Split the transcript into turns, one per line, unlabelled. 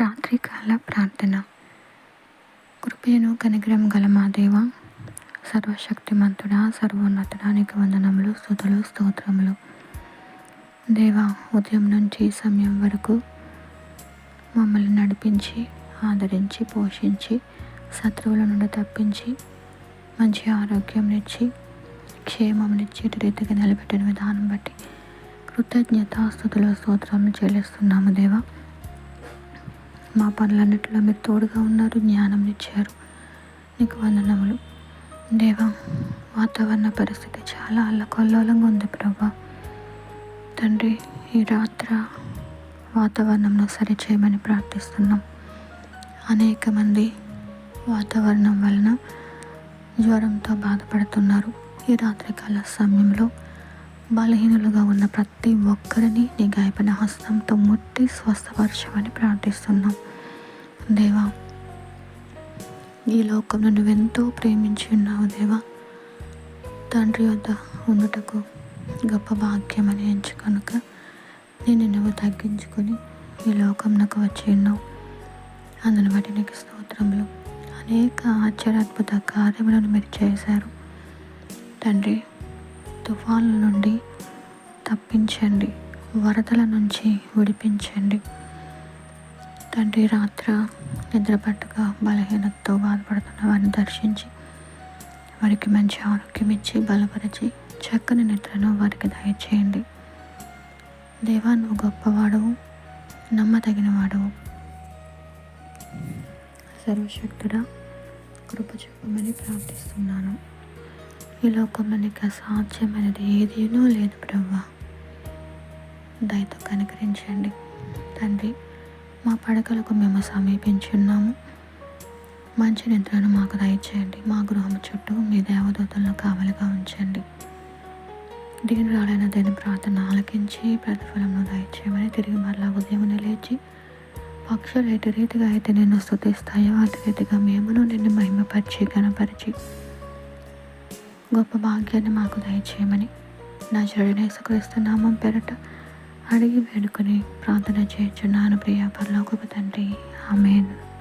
రాత్రికాల ప్రార్థన. కృపయను కనిగ్రహం గల మా దేవ సర్వశక్తిమంతుడా సర్వోన్నతుడా నీకు వందనములు స్థుతులు స్తోత్రములు. దేవ ఉదయం నుంచి సమయం వరకు మమ్మల్ని నడిపించి ఆదరించి పోషించి శత్రువుల నుండి తప్పించి మంచి ఆరోగ్యం ఇచ్చి క్షేమంనిచ్చి రీతిగా నిలబెట్టిన విధానం బట్టి కృతజ్ఞత స్థుతుల స్తోత్రాలు చెల్లిస్తున్నాము దేవా. మా పనులన్నింటిలో మీరు తోడుగా ఉన్నారు జ్ఞానం ఇచ్చారు. నీకు వందనములు. దేవా వాతావరణ పరిస్థితి చాలా అల్లకొల్లోలంగా ఉంది ప్రభా. తండ్రి ఈ రాత్ర వాతావరణంలో సరిచేయమని ప్రార్థిస్తున్నాం. అనేక మంది వాతావరణం వలన జ్వరంతో బాధపడుతున్నారు. ఈ రాత్రికాల సమయంలో బలహీనులుగా ఉన్న ప్రతి ఒక్కరిని నీ గాయపడిన హస్తంతో ముట్టి స్వస్థపరచమని ప్రార్థిస్తున్నాం. దేవా ఈ లోకం నువ్వెంతో ప్రేమించి ఉన్నావు దేవా. తండ్రి వద్ద ఉండుటకు గొప్ప భాగ్యమని ఎంచుకొనక నేను నువ్వు తగ్గించుకొని ఈ లోకం నాకు వచ్చి ఉన్నావు. అందుని బట్టి నీకు స్తోత్రములు. అనేక ఆశ్చర్యాద్భుత కార్యములను మీరు చేశారు. తండ్రి తుఫాన్ల నుండి తప్పించండి వరదల నుంచి విడిపించండి. తండ్రి రాత్ర నిద్రపట్టుక బలహీనతతో బాధపడుతున్న వారిని దర్శించి వారికి మంచి ఆరోగ్యం ఇచ్చి బలపరిచి చక్కని నిద్రను వారికి దయచేయండి. దేవా నువ్వు గొప్పవాడవు నమ్మదగిన వాడవు సర్వశక్తుడా కృప చెప్పమని ప్రార్థిస్తున్నాను. ఈ లోకంలో నీకు అసాధ్యమైనది ఏదేనో లేదు ప్రవ్వా. దయతో కనుకరించండి. తండ్రి మా పడకలకు మేము సమీపించున్నాము మంచి నిద్రను మాకు దయచేయండి. మా గృహం చుట్టూ మీ దేవదూతలను కావలిగా ఉంచండి. దీని రాలైన దేని ప్రార్థన ఆలకించి ప్రతిఫలము దయచేయమని తిరిగి మరలా ఉదయం లేచి పక్షులు ఎటు రీతిగా అయితే నిన్ను స్థుతిస్తాయో అటు రీతిగా మేమును నిన్ను మహిమపరిచి గణపరిచి గొప్ప భాగ్యాన్ని మాకు దయచేయమని నా జడనేసుక్రీస్తు నామం పెరట అడిగి వేడుకొని ప్రార్థన చేయించున్నాను ప్రియ పరలోకపు తండ్రి. ఆమెను.